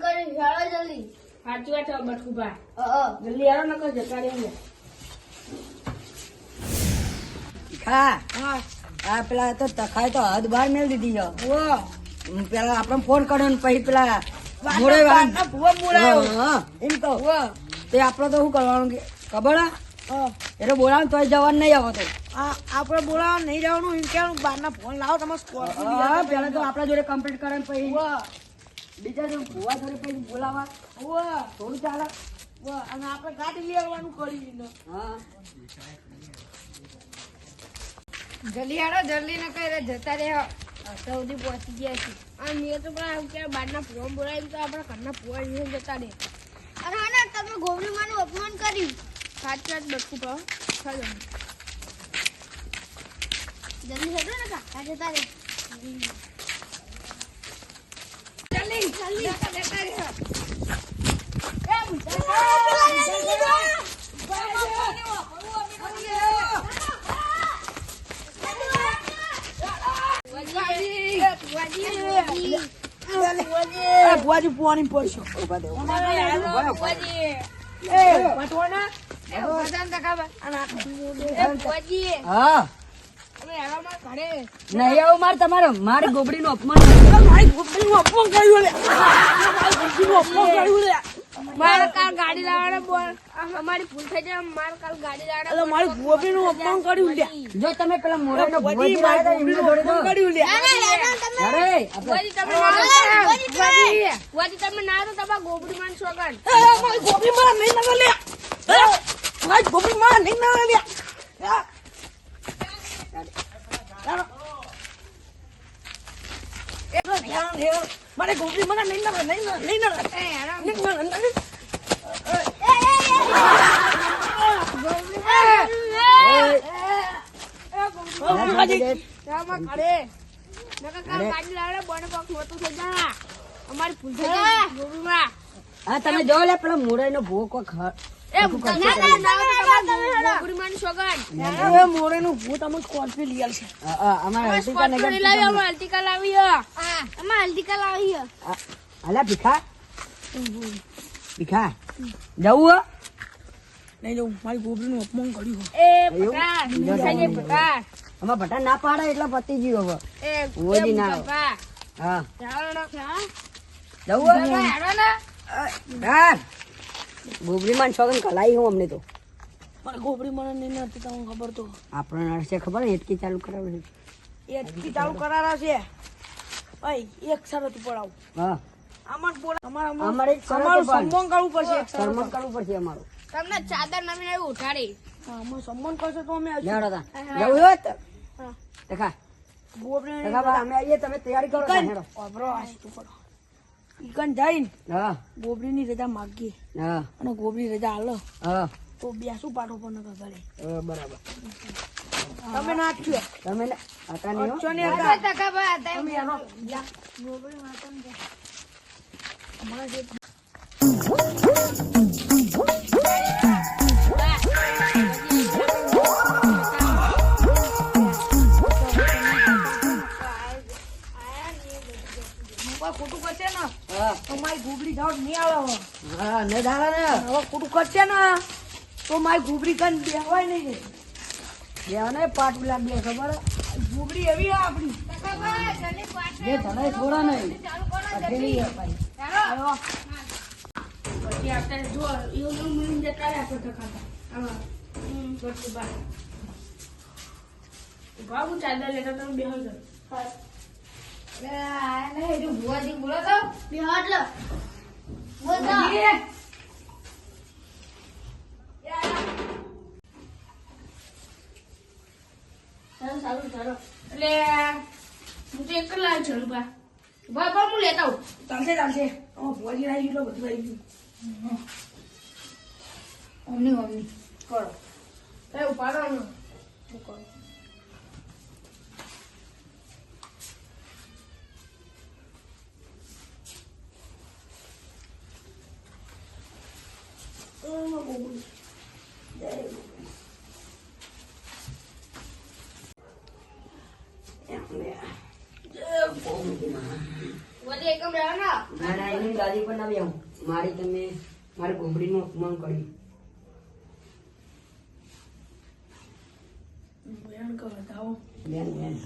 કરી ચાલો જલ્દી. સાચી વાત છે બટકુભા અ, અ. જલ્દી આવો નકર જતા રહીએ હા. આ પેલા તો તખાય તો હદ બહાર મેળ દીધી છે. પેલા આપણે ફોન કર્યો ને પછી પેલા મોડે એમ તો. તે આપણે તો શું કરવાનું ખબર હા? એટલે બોલાવું તોય જવાનું નહીં આવો તો. આપડે બોલાવા નહીં જવાનું એમ કેવાનું બહારના ફોન લાવો તમે. પેલા તો આપણા જોડે કમ્પ્લીટ કરે પછી. બીજા જો ભુવા જોડે પછી બોલાવા. વાહ, થોડું ચાલે. અને આપણે ગાડી લઈ આવવાનું કરીને હા. જલ્દી આડો જલ્દી ન કરે જતા રહે. સૌથી પહોંચી ગયા છે. આ મેં તો પણ આવું કે બારના ફોર્મ બોલાવી તો આપણા ઘરના ફોન લઈને જતા રહે. અને હા ને તમે ગોબરી માનું અપમાન કર્યું. સાચી વાત બટકું પાવ ચાલો. જલ્દી હેડો ને કાકા જતા રહે. જલ્દી પુવાની જતા રહે એ ભુવાજી પોણી પડશો ઊભા થયો. એ પટવાના હા અમે હેવામાં ઘરે નહીં આવું મારે તમારે મારી ગોબડીનું અપમાન મારી કર્યું લે. મારી ગોપડીનું અપમાન કર્યું લે. મારે કાલ ગાડી લાવવાના બોલ. અમારી ભૂલ થઈ જાય મારે કાલ ગાડી લાવવાના અલા મારી ગોપડીનું અપમાન કર્યું લે. જો તમે પેલા મારી અપમાન કર્યું લે. અરે આપણે તમે ના બુઆજી તમે ના તો તમારા ગોબડી માં છોકન મારી ગોપડી મારા નહીં નગર લે એ, મારી ગોપડી મારા નહીં લે એ, ચાલો. એ, હેરાન, હેરાન. મારી ગોપડી મારા નહીં નગર નહીં નગર નહીં નગર નહીં નગર, નહીં નગર. ભુવાજી, રામા ઘરે નકર કાલ ગાડી લાવવાના બોને પગ મોટું થઈ અમારી ભૂલ થઈ જાય ગોબડીમાં હા તમે જો લે પેલો મોરાઈનો નો કોક હ- એ ના ના ભૂત અમને સ્કોર્પિયો લઈ આવશે અ- અ, નગર લાવી અમે હલ્દીકા લાવી અમે હલ્દીકા લાવી અલા ભીખા? ભીખા? જવું હો? નહીં જવું મારી અપમાન કર્યું એ ભટા ના પાડે એટલે પતી ગયું હવે એ ઓજી ના હા. જવું ગોબરી માં છોકન કલાઈ હું અમને તો. ગોપડી મને નહીં નથી તમને ખબર તો. આપણને નડશે ખબર ને એટકી ચાલુ કરાવે છે. એ ચાલુ કરાવે છે. ભાઈ એક શરત પડાવ. હા. બોલા અમારા અમારે અમારું સન્માન કરવું પડશે સન્માન કરવું પડશે અમારું. તમને ચાદર નવી નવી ઉઠાડી. હા, અમારું સન્માન કરશો તો અમે આવશું. લેવડો જવું હોય હા. દેખા. ગોપડીને દેખા અમે આવીએ તમે તૈયારી કરો. હેડો. વાપરો આ સીધું કરો. ઈકન જઈને હા. ગોબડીની રજા માગીએ. હા. અને ગોબડી રજા હાલો હા. તો બેસું પાટો પણ નકર ઘરે બરાબર. તમે નાખ્યો તમે ના હતા નહીં છો ને હતા. ટકા બા તમે એનો કોઈ ખોટું કરશે ને? હા. તો મારી ગોબડી જાવ નહીં આવે હા ને દાડા ને. હવે ખોટું કરશે ને? તો મારી ગોબડી કન બેહવાય નહીં દે. દેવા ને પાટ બે ખબર? હે? એવી હે આપણી. જે તને છોડા નહીં. અકેલી ભાઈ. પછી આપણે જો એવું મળીને જતા રહ્યા આપણે બા ઊભા હું ચાદર લેતા તમે બેહો છો. સારું સારું એટલે હું તો એક લાવ જણું બા. ભાઈ હું લેતા આવું. ચાલશે ચાલશે. અમે ભોજી આવી ગયું બધું આવી ગયું. ઓમની ઓમની કરો. એ ઉપાડો હું કરો. Oh, my God. ગાદી પર ના બેહું મારી તમે મારી ઘોંઘડીનું અપમાન કર્યું. બેન કહો બતાવો બેન બેન.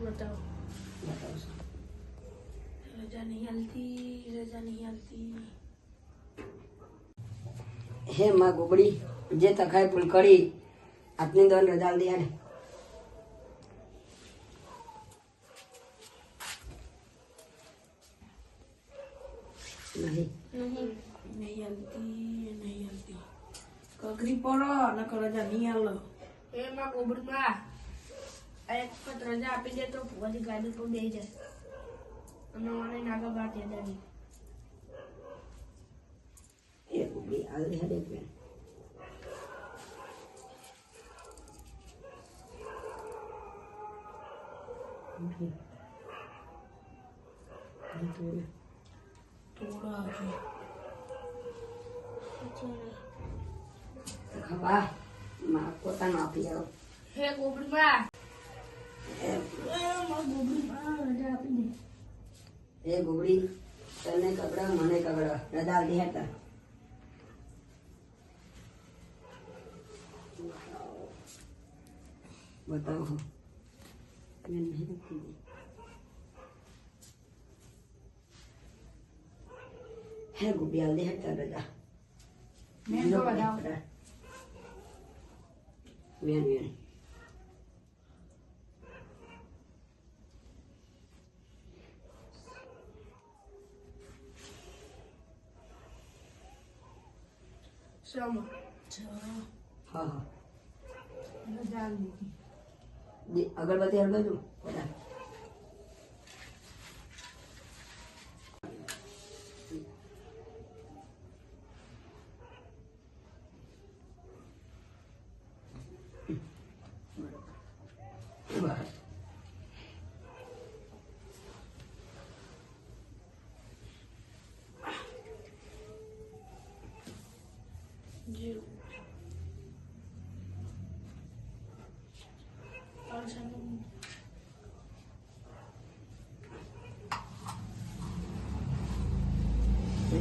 બતાવો. બતાવશો રજા નહીં હાલતી રજા નહીં હાલતી. હે માં ગોબડી જે તખાય ભૂલ કરી આપની દોન રજા દે ને નહીં નહીં હાલતી નહીં હાલતી કગરી પડો નકર રજા નહીં હાલો એમાં ગોબડીમાં એક વખત રજા આપી દે તો ભુવાજી ગાડી પર બેસી જાય અને મને નાગા બાર દે દાદી એ ગોબડી આગળ હેડે બેન ખબા માં પોતાનું આપી જાઓ હે ગોબડીમાં એ ગોબડી તને કપડા મને કપડા રજા દે હતા બતાવો બેન નહીં રાખી. હે ગોબડી આલ દે હતા રજા મેં તો બતાવો. બેન બેન સમો હા હા રજા આપી દીધી. અગરબત્તી હળગાવજો બધા બસ. જીરો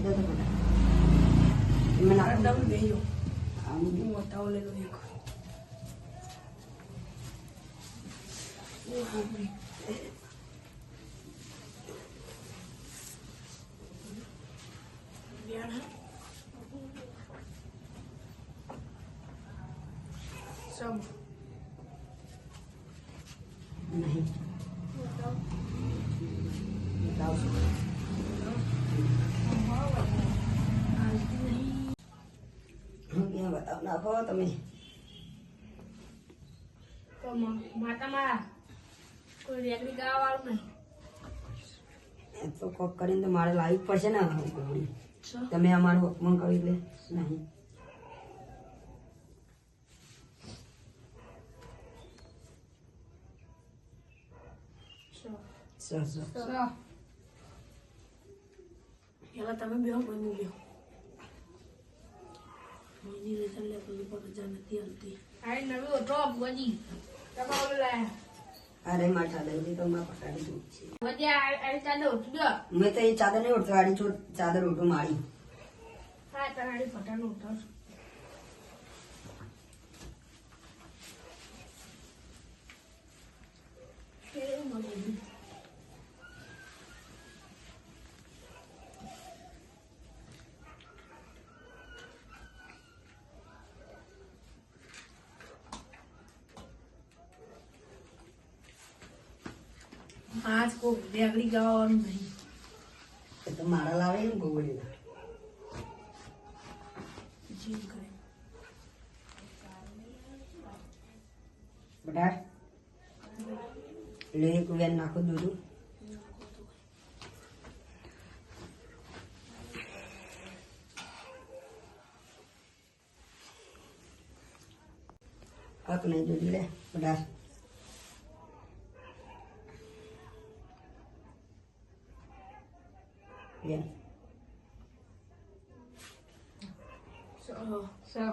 લીધો તો બધા. એમાં નાખો. તમે બેજો આમ હું બતાવો લેલો એક ઓ ગોબરી બેન હે સમ નહીં બતાવશો. હું ક્યાં બતાવ નાખો તમે? તો મ- માતામાં કોઈ રેગડી ગાવા વાળું નહીં. એ તો કોક કરીને તો મારે લાવી પડશે ને ગોળી. તમે અમારું અપમાન કરી લે. નહીં. Sir sir. તમે બે બની હું મહિની રજા લે પછી પણ રજા નથી હાલતી આ નવી ઓઠો ભુવાજી તમે ઓલું લાયા અરે મારી ચાદર તો મારા પટાડી દઉં છે. ભુવાજી આ ચાદર ઉઠ્યો મેં તો એ ચાદર નહીં ઉઠતો આડી ચાદર ઉઠું મારી. હા તમારી ફટાનું ઉઠાવશું કેવું મગજ આજ કોઈ રેગડી ગાવાનું નહીં એ તો મારા લાવે ને ગોગડી જીમ કરે બટા એટલે એક વેન નાખો દૂધ હક નહીં દૂધ લે બટા બેન uh, So.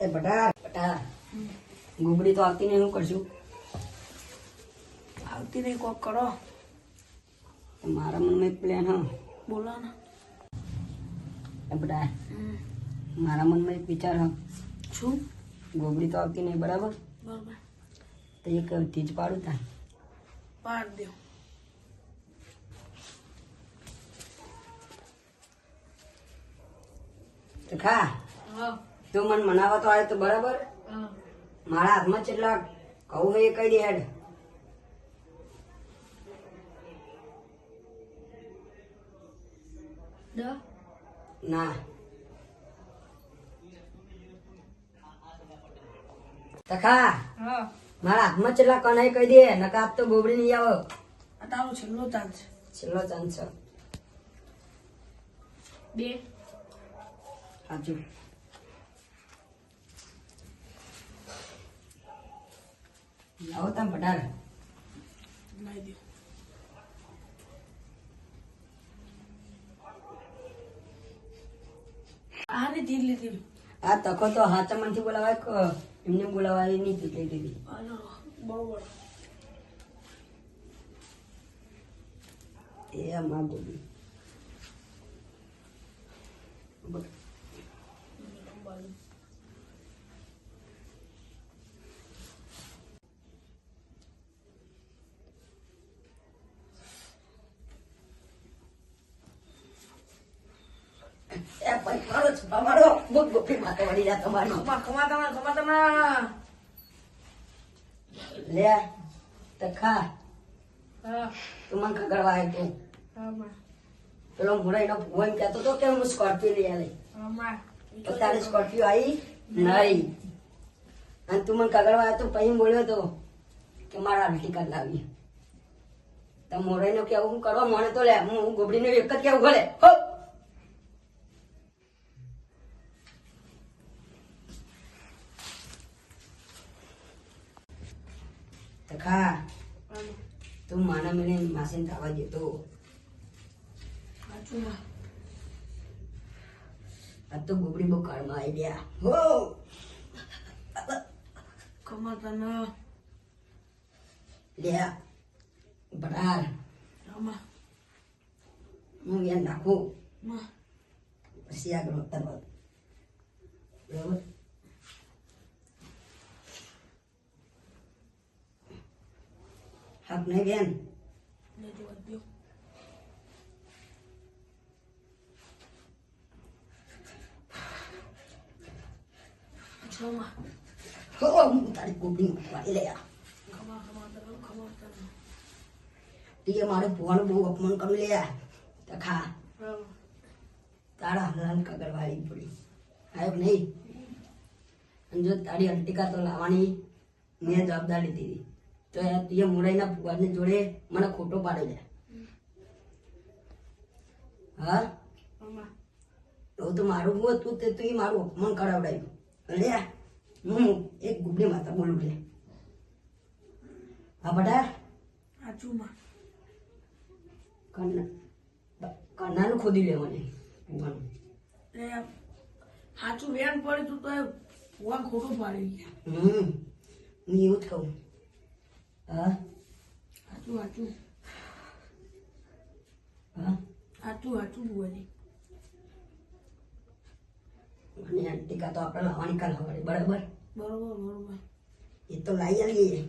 એ બટા બટા ગુબડી તો આવતી નહીં હું કરશું? આવતી નહીં કોક કરો. મારા મનમાં એક પ્લેન હા. બોલો ને એ બટા મારા મનમાં એક વિચાર હા. શું? ગોબડી તો આવતી નહીં બરાબર? બરાબર. તો એક તીજ પાડું તા પાડ દો. ખા. તું મને મનાવવા તો આવે તો બરાબર. મારા હાથમાં કેટલા કહું એ કઈ દે હેડ. ના. તખા હા. મારા હાથમાં કેટલા કણાઈ કહી દે નકા તો ગોબડી નહીં આવો. આ તારો છેલ્લો ચાન્સ છેલ્લો ચાન્સ છે. બે. સાચું લાવો તમે પટાર લાવી દો. આને લીધી. આ તકો તો હાચા મનથી બોલાવાય એમને બોલાવવાની નહીં ચૂંટણી દીધી બરોબર એ અમાર ગોબડી એ ભાઈ મારો છપા મારો વળી જા તમારી ખમા ખમા તમા ખમા તમા લે તો ખા. તું મને ખગડવા આવ્યો તું. પેલો માં એનો ભુવન કહેતો તો કે હું સ્કોર્પિયો લઈ આલે. તો તારે સ્કોર્પિયો આવી. નહીં. અને તું મને કગડવા આવ્યો તો પછી બોલ્યો તો કે મારા આંટી કાઢ લાવી. તો મોરાઈનો કેવું હું કરવા મને તો લે હું ગોબડી ગોબડીનો એક જ કેવું ભલે હો તો ખા તું માના મેળે માસીને ખાવા દેતો સાચું માં આ તો ગોબડી બહુ કાળમાં આવી ગયા હો ખમા તના લે બરાર રામા હું યાર નાખું માં પછી આગળ તરવા બરાબર હાથ નહીં બેન હો હું તારી ગોબડી વાળી લે ખમા ખમા તના ખમા તના તીએ મારે ભુવાનું બહુ અપમાન કર્યું લે તખા તારા હલાલ કગર વાળી પડી આવ્યો નહીં અને જો તારી અલ્ટિકા તો લાવવાની મેં જવાબદારી લીધી તો તીએ મુરાઈના ભુવાની જોડે મને ખોટો પાડે છે હા તો તો મારું હું હતું તે તું મારું અપમાન કરાવડાયું લે હું એક ગુબડી માતા બોલું લે. હા બટા? સાચું માં કન્ના કન્નાનું ખોદી લે મને સાચું વેન પડ્યું તું તો એ ભગવાન ખોટું પાડી ગયા. હમ હું એવું જ કહું. હા? સાચું સાચું હા? સાચું સાચું બોલી. અને આ ટીકા તો આપણે લાવવાની કાલ હવે બરાબર? બરોબર બરોબર. એ તો લઈ આવીએ.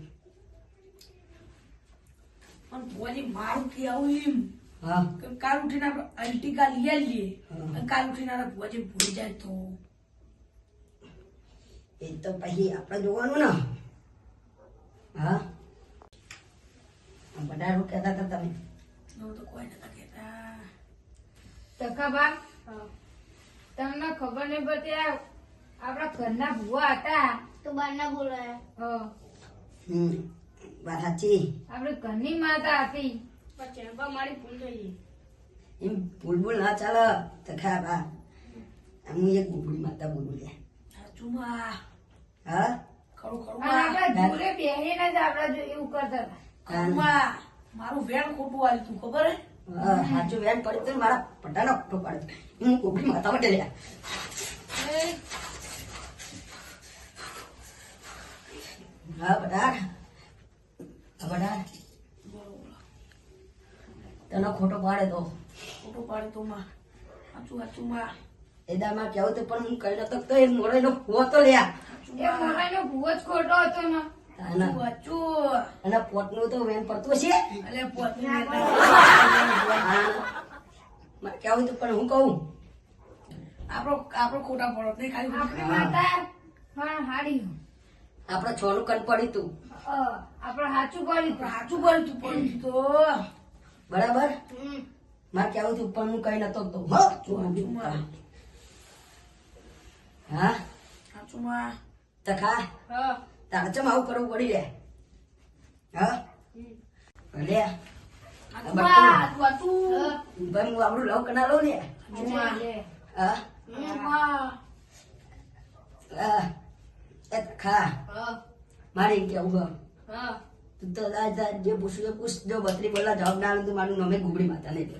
પણ પોલી મારું કે આવું એમ. હા. કાલ ઉઠીને આપણે અલ્ટિકા લઈ આવીએ. કાલ ઉઠીને આપણે પોજે ભૂલી જાય તો. એ તો પછી આપણે જોવાનું ને. હા? બધા શું કહેતા હતા તમે. તો કોઈ નતા કહેતા. તકાબા તમને ખબર નહીં પડતી આપણા ઘરના ભૂવા હતા. તો બહારના બોલાયા. હમ વાત સાચી. આપણે ઘરની માતા હતી. પણ મારી ભૂલ થઈ એમ ભૂલ ભૂલ ના ચાલે તો ખા બા. હું એક ગુબડી માતા બોલું લે. સાચું હા? ખરું ખરું આપણા જોડે બેહીને જ આપણા એવું કરતા હતા. ખરું મારું વેણ ખોટું આવ્યું તું ખબર હે? હા, સાચું વેન પડી તું મારા પટાનો ખોટો પાડે હું ગુબડી માતા માટે લે. હા તને ખોટો પાડે તો. ખોટો પાડે તો માં. હાચું હાચું માં. એ દામાં કેવું તો પણ હું કહી નતો તો એ મોરેનો ભૂવો તો લ્યા. એ મોરાનો ભૂવો જ ખોટો હતો ને. અને પોતનું તો વેન પડતું છે અલે પોતની. મારે કેવું તો પણ હું કહું? આપણો આપણો ખોટા પડો નહીં ખાલી આપણી માતા હાડી આપણે છોનું કન પડી તું. અ, આપણે સાચું કર્યું સાચું પડ્યું તું પડ્યું તો બરાબર? મારે કેવું તું પણ હું કઈ નતો તો હો? સાચું માં. હા? સાચું માં. તખા હા. તારે ચમ આવું કરવું પડી રે હા? ભલે ભાઈ હું. આપણું લવ કના લઉં ને? લે. હા? તખા મારે કેવું હા. તું તો જે પૂછ્યું એ પૂછ. જો બત્રી બોલા જવાબ ના આવે તો મારું નમે ગુબડી માતા નહીં દે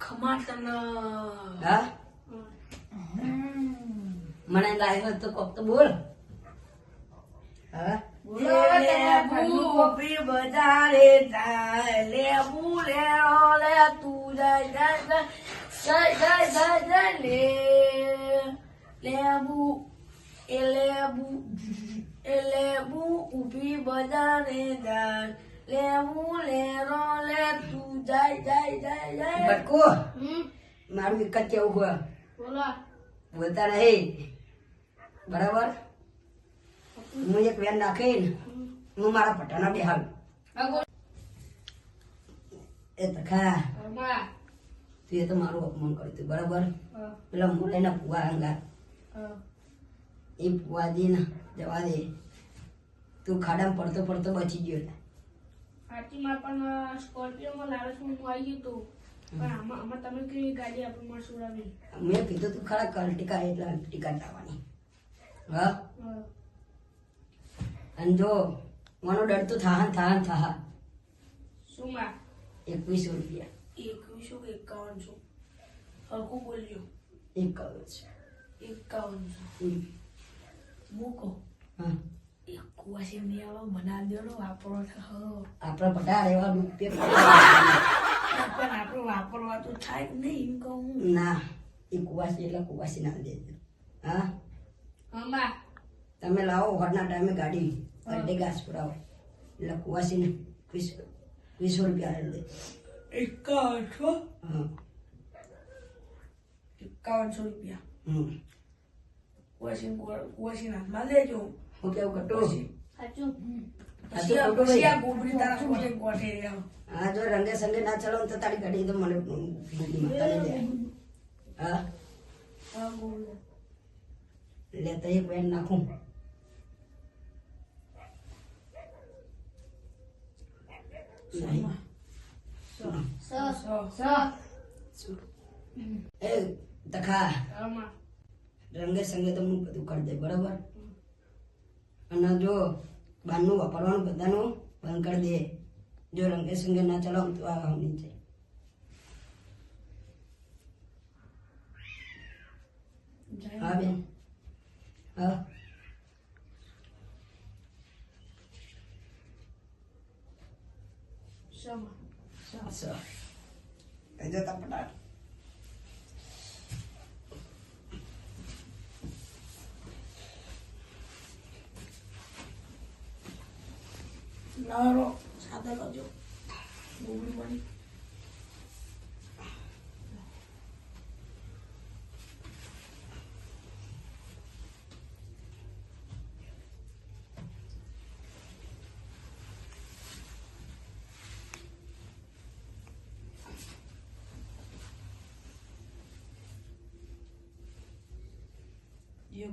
ખમા હા? મને લાગ્યો તો કોક તો બોલ. હા લેબુ પી બજારે જાય લેબુ લેરો લે તું જાય જાય જાય જાય જાય જાય લે. લેબુ એ લેબુ એ લેબુ ઊભી બજારે જાય. લેબુ લેરો લે તું જાય જાય જાય જાય. બટકો મારું એક જ કેવું હોય. બોલો. બોલતા નહીં બરાબર? હું એક વેન નાખીને હું મારા પટાના બેહાડ. હા એ તખા. તું એ તો મારું અપમાન કર્યું હતું બરાબર? પેલા પેલા લઈને ફુવા અંગા હા એ ફુવાજીને જવા દે. તું ખાડામાં પડતો પડતો બચી ગયો. આરતીમાં પણ સ્કોર્પિયોમાં લાલચમાં હું આવી ગયો તો. પણ આમાં આમાં તમે કેવી ગાડી આપણે મળશું મેં કીધું તું ખરા કર ટીકા એટલે ટીકા લાવવાની. હા. અને જો મને ડર તો થાહન થાહન થાહા. શું માં? એકવીસો રૂપિયા. એકવીસો કે એકાવનસો? હરખું બોલજો. એકાવનસો. એકાવનસો. મૂકો. હા. કુવાસી નહીં આવો મના દેલો વાપરો આપણા બધા રહેવા રૂપિયા પણ આપણે વાપરવા તો થાય નહીં એમ કહું ના એ કુવાસી એટલે કુવાસી ના દેજો હા? હા તમે લાવો ઘરના ટાઈમે ગાડી. અડધે ગાસ પુરાવો. એટલે કુવાસીને વીસ રૂપિયા દે એકાવનસો? હા. એકાવનસો રૂપિયા. હા જો રંગે સંગે ના તો તારી તો મને હા. લેતા એક નાખું. એ, તખા. રંગે સંગે તો હું બધું કરી દે, બરાબર? અને જો બહારનું વાપરવાનું બધાનું બંધ કરી દે. જો રંગે સંગે ના ચલાવું તો આ જાય હા, બેન. હા. Summer. Summer. So. Ella está parada. 나로 사들어줘. 먹을 거니.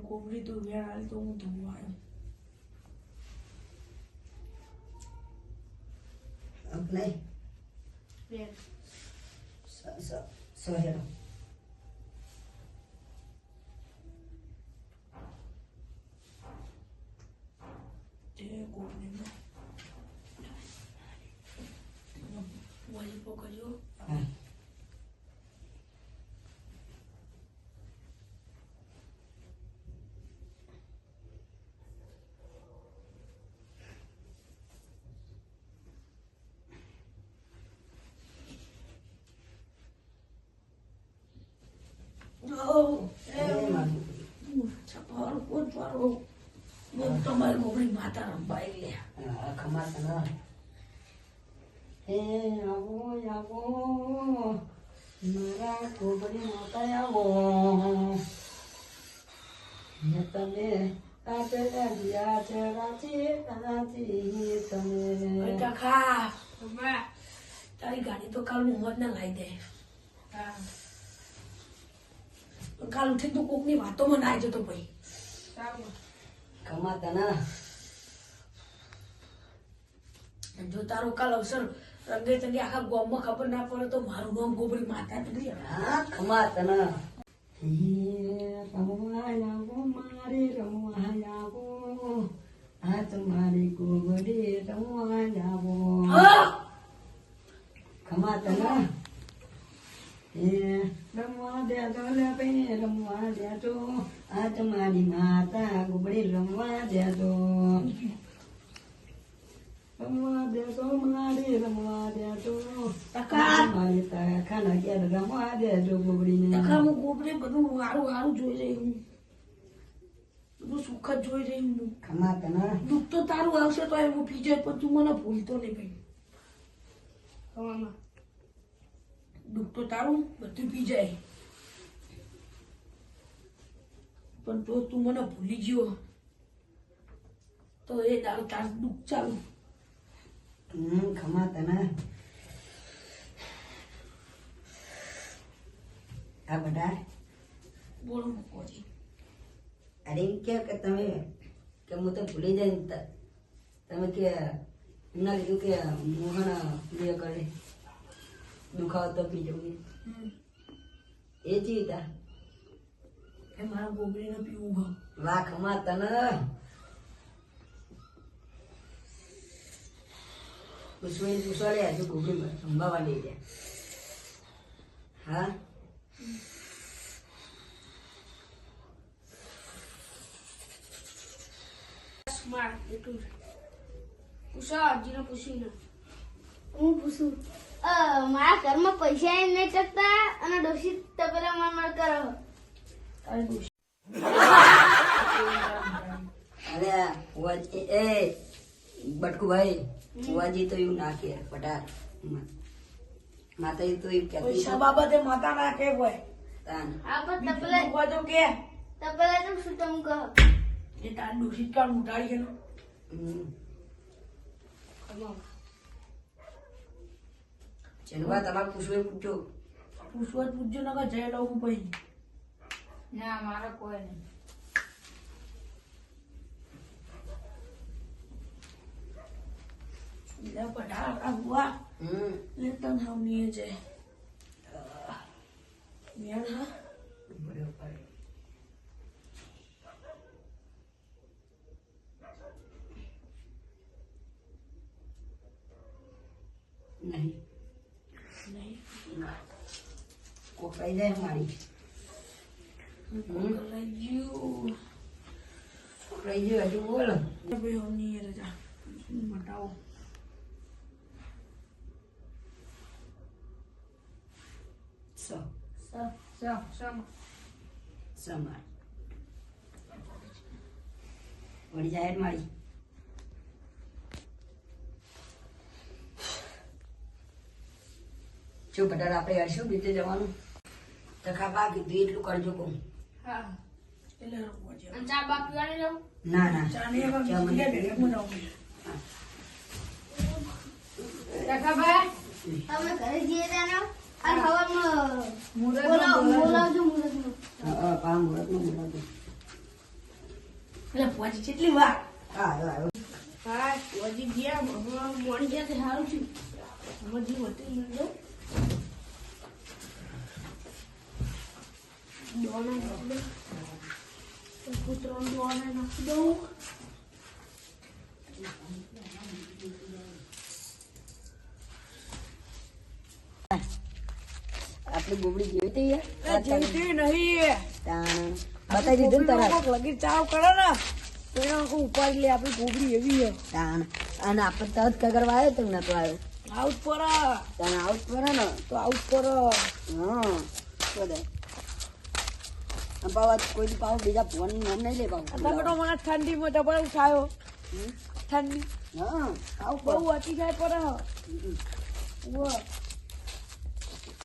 cobri tu gera ali tu tu ai apply yeah so so so here Te cobri no. Voglio poco giù. માતા રંભાઈ લે. હા, ખમા તને હે આવો આવો. મારા કોબડી માતા આવો. ને તમે આટલા દિયા રાચી રાચી તમે. કાકા તારી ગાડી તો કાલ મોહમ્મદ ને લાવી દે. પણ કાલ ઉઠી તું કોકની વાતોમાં ના આવી જતો ભાઈ. ખમા તને જો તારો કાલ અવસર રંગે ચંગે આખા ગામમાં ખબર ના પડે તો મારું નામ ગોબડી માતા નથી હા ખમા તને. મારી રમવા આવો આ તમારી કોબડી રમવા આવો ખમા તને. રમવા દે તો લે ભાઈ રમવા દે તો આ તમારી માતા ગોબડી રમવા દેજો. રમવા દે તો તો તા તો જોઈ રહી બધું સુખ જ જોઈ રહી દુઃખ તો તારું આવશે તો હું પી પણ તું મને ભૂલતો નહીં ભાઈ દુઃખ તો તારું બધું પી જાય પણ જો તું મને ભૂલી ગયો, તો એ તારું તાર દુઃખ ચાલુ. હમ ખમા તને. આ બધા? બોલો મૂકવાજી અરે એમ કે તમે કે હું તો ભૂલી જાય ને તમે કે એમના લીધું કે મોહન લે કરે. દુખાવો તો પી જવું. એ જીતા મારા ગોબડીને પીવું વાહ ખમા તને. પૂછવાઈ પૂછવાડે હજુ ઘૂગડી સંભાવા લઈ જાય હા સ્માર્ટ એટલું પૂછો હજીને પૂછીને હું પૂછું અ, મારા ઘરમાં પૈસા નહીં ચકતા અને ડોસી તપેલા માર માર કરો અરે એ બટકુભાઈ ફુવાજી તો એવું નાખે પટાર માતા તો એવું કહેતી પૈસા બાબતે માતા ના કે ભાઈ તાન. આ પણ બીજું તપેલા તો કે. તપેલા તો શું તમે કહો? એ તારી દોષિત કાળ ઉટાડી ગયો. ચેનવા તમારે પૂછવું પૂછજો. પૂછવા જ પૂછજો નકર જઈ લઉં ભાઈ ના મારા કોઈ નહીં. લે પઢા આ હુઆ હમ લે તન હાવ નીએ જાય મેળ હા બરોબર નહીં નહીં કોકાઈ જાય મારી લઈ ગયું કોકાઈ જાય હજુ બોલો ભાઈ હાવ નીએ રજા મટાવો સો સ સ સમ સમાર વળી ને મારી શું બટાર આપણે હશું બીતે જવાનું. તખા બા કીધું એટલું કરજો કહું હા ચા બા પીવાની જાઉં ના ના ચા મને બીજા ભેગા તમે ઘરે જઈએ ત્યાં અને હવામાં બોલાવજો મુરતમાં હા, હા, પા મુહૂર્તનું બોલાવજો. એટલે પહોંચી કેટલી વાર હા, આવ્યો, આવ્યો. હા પહોંચી ગયા મોડી ગયા તે સારું થયું. હમણાં જે. હોટેલમાં જાઉં દોણા દોણા નાખી દઉં. આપણી ગોબડી જેવી હતી યાર? જીવતી નહીં તાણ. બતાવી દીધું તરત. લગી ચાવ કરો ને તો એને ઉપાડી લે આપણી ગોબરી એવી છે તાણ. અને આપણે તરત કગરવા આવ્યો તો આવ્યો આઉટ પર તાણ આવું જ પડે ને તો આઉટ પર હા બોલે. અને કોઈ દી બીજા ફોન નામ નહીં લે પાછું તમે તો મને ઠંડીમાં ઉઠાયો ઠંડી હા આવું બહુ પડે હો. ઉવ્વ.